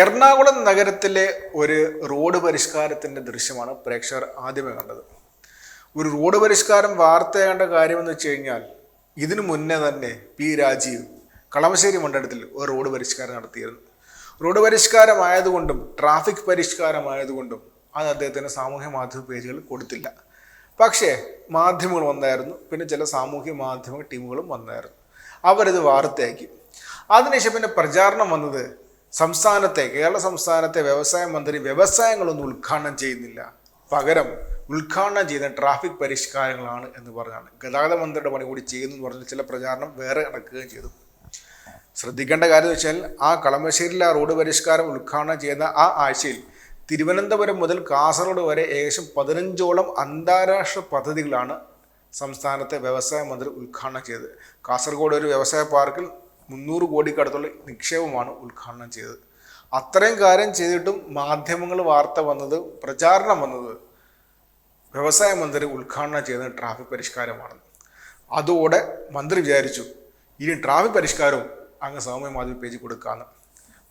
എറണാകുളം നഗരത്തിലെ ഒരു റോഡ് പരിഷ്കാരത്തിന്റെ ദൃശ്യമാണ് പ്രേക്ഷകർ ആദ്യമേ കണ്ടത്. ഒരു റോഡ് പരിഷ്കാരം വാർത്തയാകേണ്ട കാര്യമെന്ന് വെച്ച് കഴിഞ്ഞാൽ ഇതിനു മുന്നേ തന്നെ പി രാജീവ് കളമശ്ശേരി മണ്ഡലത്തിൽ ഒരു റോഡ് പരിഷ്കാരം നടത്തിയിരുന്നു. റോഡ് പരിഷ്കാരമായതുകൊണ്ടും ട്രാഫിക് പരിഷ്കാരമായതുകൊണ്ടും അത് അദ്ദേഹത്തിന് സാമൂഹ്യ മാധ്യമ പേജുകൾ കൊടുത്തില്ല. പക്ഷേ മാധ്യമങ്ങൾ വന്നായിരുന്നു. പിന്നെ ചില സാമൂഹ്യ മാധ്യമ ടീമുകളും വന്നായിരുന്നു. അവരിത് വാർത്തയാക്കി. അതിനുശേഷം പിന്നെ പ്രചാരണം വന്നത് സംസ്ഥാനത്തെ കേരള സംസ്ഥാനത്തെ വ്യവസായ മന്ത്രി വ്യവസായങ്ങളൊന്നും ഉദ്ഘാടനം ചെയ്യുന്നില്ല. പകരം ഉദ്ഘാടനം ചെയ്യുന്ന ട്രാഫിക് പരിഷ്കാരങ്ങളാണ് എന്ന് പറഞ്ഞാണ്. ഗതാഗത മന്ത്രിയുടെ പണി കൂടി ചെയ്യുന്നു എന്ന് പറഞ്ഞ് ചില പ്രചാരണം വേറെ നടക്കുകയും ചെയ്തു. ശ്രദ്ധിക്കേണ്ട കാര്യം വെച്ചാൽ ആ കളമശ്ശേരിയിലെ റോഡ് പരിഷ്കാരം ഉദ്ഘാടനം ചെയ്ത ആ ആഴ്ചയിൽ തിരുവനന്തപുരം മുതൽ കാസർഗോഡ് വരെ ഏകദേശം പതിനഞ്ചോളം അന്താരാഷ്ട്ര പദ്ധതികളാണ് സംസ്ഥാനത്തെ വ്യവസായ മന്ത്രി ഉദ്ഘാടനം ചെയ്തത്. കാസർഗോഡ് ഒരു വ്യവസായ പാർക്കിൽ മുന്നൂറ് കോടിക്കടുത്തുള്ള നിക്ഷേപമാണ് ഉദ്ഘാടനം ചെയ്തത്. അത്രയും കാര്യം ചെയ്തിട്ടും മാധ്യമങ്ങൾ വാർത്ത വന്നത് പ്രചാരണം വന്നത് വ്യവസായ മന്ത്രി ഉദ്ഘാടനം ചെയ്ത ട്രാഫിക് പരിഷ്കാരമാണ്. അതോടെ മന്ത്രി വിചാരിച്ചു ഇനി ട്രാഫിക് പരിഷ്കാരവും അങ്ങ് സൗമ്യ മാധ്യമ പേജ് കൊടുക്കാമെന്ന്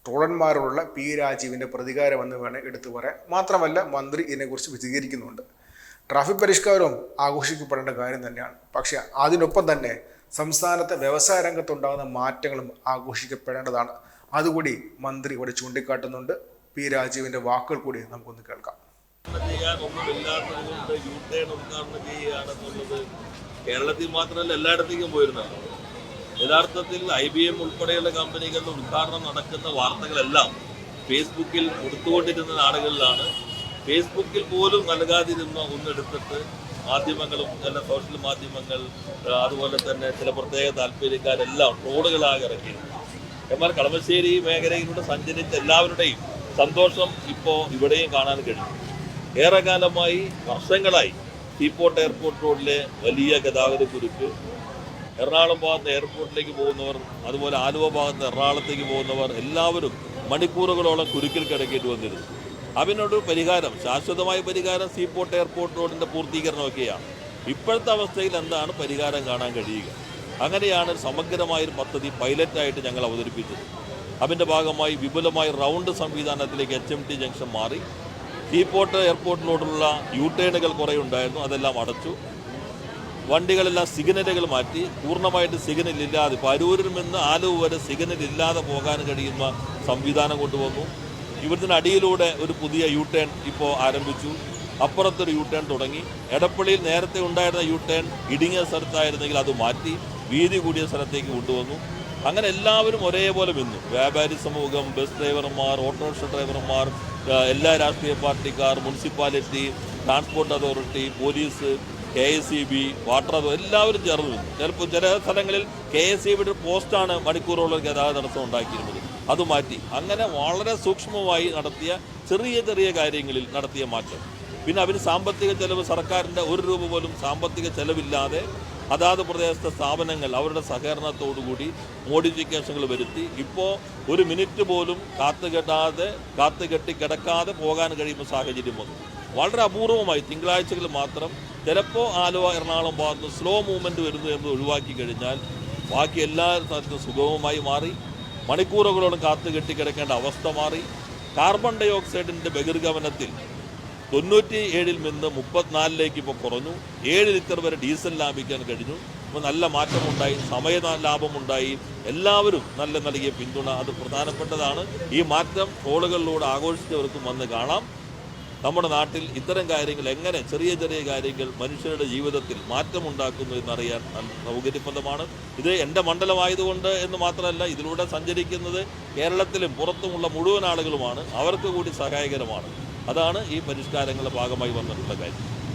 ട്രോളന്മാരോടുള്ള പി രാജീവിന്റെ പ്രതികാരമെന്ന് വേണേൽ എടുത്തു പറയാം. മാത്രമല്ല മന്ത്രി ഇതിനെക്കുറിച്ച് വിശദീകരിക്കുന്നുണ്ട്. ട്രാഫിക് പരിഷ്കാരവും ആഘോഷിക്കപ്പെടേണ്ട കാര്യം തന്നെയാണ്. പക്ഷേ അതിനൊപ്പം തന്നെ സംസ്ഥാനത്തെ വ്യവസായ രംഗത്തുണ്ടാകുന്ന മാറ്റങ്ങളും ആഘോഷിക്കപ്പെടേണ്ടതാണ്. അതുകൂടി മന്ത്രി ഇവിടെ ചൂണ്ടിക്കാട്ടുന്നുണ്ട്. പി രാജീവിന്റെ വാക്കുകൾ കൂടി നമുക്കൊന്ന് കേൾക്കാം. കേരളത്തിൽ മാത്രമല്ല എല്ലായിടത്തേക്കും പോയിരുന്നതാണ്. യഥാർത്ഥത്തിൽ ഐ ബി എം ഉൾപ്പെടെയുള്ള കമ്പനികളുടെ ഉദ്ഘാടനം നടക്കുന്ന വാർത്തകളെല്ലാം ഫേസ്ബുക്കിൽ കൊടുത്തുകൊണ്ടിരുന്ന നാടുകളിലാണ്. ഫേസ്ബുക്കിൽ പോലും നൽകാതിരുന്ന ഒന്നെടുത്തിട്ട് മാധ്യമങ്ങളും ചില സോഷ്യൽ മാധ്യമങ്ങൾ അതുപോലെ തന്നെ ചില പ്രത്യേക താല്പര്യക്കാരെല്ലാം റോഡുകളാകെ ഇറക്കിയിരുന്നു എന്നാൽ കളമശ്ശേരി മേഖലയിലൂടെ സഞ്ചരിച്ച എല്ലാവരുടെയും സന്തോഷം ഇപ്പോൾ ഇവിടെയും കാണാൻ കഴിയും. ഏറെക്കാലമായി വർഷങ്ങളായി സീപോർട്ട് എയർപോർട്ട് റോഡിലെ വലിയ ഗതാഗത കുരുക്ക് എറണാകുളം ഭാഗത്ത് എയർപോർട്ടിലേക്ക് പോകുന്നവർ അതുപോലെ ആലുവ ഭാഗത്ത് എറണാകുളത്തേക്ക് പോകുന്നവർ എല്ലാവരും മണിക്കൂറുകളോളം കുരുക്കിൽ കിടക്കേണ്ടി വന്നിരുന്നു. അതിനൊരു പരിഹാരം ശാശ്വതമായ പരിഹാരം സീപോർട്ട് എയർപോർട്ട് റോഡിന്റെ പൂർത്തീകരണമൊക്കെയാണ്. ഇപ്പോഴത്തെ അവസ്ഥയിൽ എന്താണ് പരിഹാരം കാണാൻ കഴിയുക? അങ്ങനെയാണ് സമഗ്രമായൊരു പദ്ധതി പൈലറ്റായിട്ട് ഞങ്ങൾ അവതരിപ്പിച്ചത്. അതിന്റെ ഭാഗമായി വിപുലമായി റൗണ്ട് സംവിധാനത്തിലേക്ക് എച്ച് എം ടി ജംഗ്ഷൻ മാറി. സീപോർട്ട് എയർപോർട്ടിലോട്ടുള്ള യു ടേണുകൾ കുറേ ഉണ്ടായിരുന്നു അതെല്ലാം അടച്ചു. വണ്ടികളെല്ലാം സിഗ്നലുകൾ മാറ്റി പൂർണമായിട്ട് സിഗ്നൽ ഇല്ലാതെ പരൂരിൽ നിന്ന് ആലുവ വരെ സിഗ്നൽ ഇല്ലാതെ പോകാൻ കഴിയുന്ന സംവിധാനം കൊണ്ടുവന്നു. ഇവിടുത്തെ അടിയിലൂടെ ഒരു പുതിയ യു ടേൺ ഇപ്പോൾ ആരംഭിച്ചു. അപ്പുറത്തൊരു യു ടേൺ തുടങ്ങി. എടപ്പള്ളിയിൽ നേരത്തെ ഉണ്ടായിരുന്ന യു ടേൺ ഇടുങ്ങിയ സ്ഥലത്തായിരുന്നെങ്കിൽ അത് മാറ്റി വീതി കൂടിയ സ്ഥലത്തേക്ക് കൊണ്ടുവന്നു. അങ്ങനെ എല്ലാവരും ഒരേപോലെ നിന്നു. വ്യാപാരി സമൂഹം ബസ് ഡ്രൈവർമാർ ഓട്ടോറിക്ഷ ഡ്രൈവർമാർ എല്ലാ രാഷ്ട്രീയ പാർട്ടിക്കാർ municipality transport authority police K S E B water എല്ലാവരും ചേർന്ന് ചിലപ്പോൾ ചില സ്ഥലങ്ങളിൽ കെ എസ് ഇ ബിയുടെ പോസ്റ്റാണ് മണിക്കൂറോളം ഗതാഗത തടസ്സം ഉണ്ടാക്കിയിരുന്നത്. അത് മാറ്റി. അങ്ങനെ വളരെ സൂക്ഷ്മമായി നടത്തിയ ചെറിയ ചെറിയ കാര്യങ്ങളിൽ നടത്തിയ മാറ്റം. പിന്നെ അതിന് സാമ്പത്തിക ചെലവ് സർക്കാരിന്റെ ഒരു രൂപ പോലും സാമ്പത്തിക ചെലവില്ലാതെ അതാത് പ്രദേശത്തെ സ്ഥാപനങ്ങൾ അവരുടെ സഹകരണത്തോടുകൂടി മോഡിഫിക്കേഷനുകൾ വരുത്തി. ഇപ്പോൾ ഒരു മിനിറ്റ് പോലും കാത്തുകെട്ടാതെ കാത്തുകെട്ടി കിടക്കാതെ പോകാൻ കഴിയുന്ന സാഹചര്യം വന്നു. വളരെ അപൂർവമായി തിങ്കളാഴ്ചകൾ മാത്രം ചിലപ്പോൾ ആലുവ എറണാകുളം ഭാഗത്ത് സ്ലോ മൂവ്മെന്റ് വരുന്നു എന്ന് ഒഴിവാക്കി കഴിഞ്ഞാൽ ബാക്കി എല്ലാ സ്ഥലത്തും സുഗമമായി മാറി. മണിക്കൂറുകളോളം കാത്തു കെട്ടിക്കിടക്കേണ്ട അവസ്ഥ മാറി. കാർബൺ ഡൈ ഓക്സൈഡിന്റെ ബഹിർഗമനത്തിൽ തൊണ്ണൂറ്റി ഏഴിൽ നിന്ന് മുപ്പത്തിനാലിലേക്ക് ഇപ്പോൾ കുറഞ്ഞു. ഏഴ് ലിറ്റർ വരെ ഡീസൽ ലാഭിക്കാൻ കഴിഞ്ഞു. അപ്പോൾ നല്ല മാറ്റമുണ്ടായി സമയ ലാഭമുണ്ടായി. എല്ലാവരും നല്ല നൽകിയ പിന്തുണ അത് പ്രധാനപ്പെട്ടതാണ്. ഈ മാറ്റം ട്രോളുകളിലൂടെ ആഘോഷിച്ചവർക്കും വന്ന് കാണാം. നമ്മുടെ നാട്ടിൽ ഇത്തരം കാര്യങ്ങൾ എങ്ങനെ ചെറിയ ചെറിയ കാര്യങ്ങൾ മനുഷ്യരുടെ ജീവിതത്തിൽ മാറ്റമുണ്ടാക്കുന്നു എന്നറിയാൻ സൗകര്യപ്രദമാണ്. ഇത് എന്റെ മണ്ഡലമായതുകൊണ്ട് എന്ന് മാത്രമല്ല ഇതിലൂടെ സഞ്ചരിക്കുന്നത് കേരളത്തിലും പുറത്തുമുള്ള മുഴുവൻ ആളുകളുമാണ്. അവർക്ക് കൂടി സഹായകരമാണ്. അതാണ് ഈ പരിഷ്കാരങ്ങളുടെ ഭാഗമായി വന്നിട്ടുള്ള കാര്യം.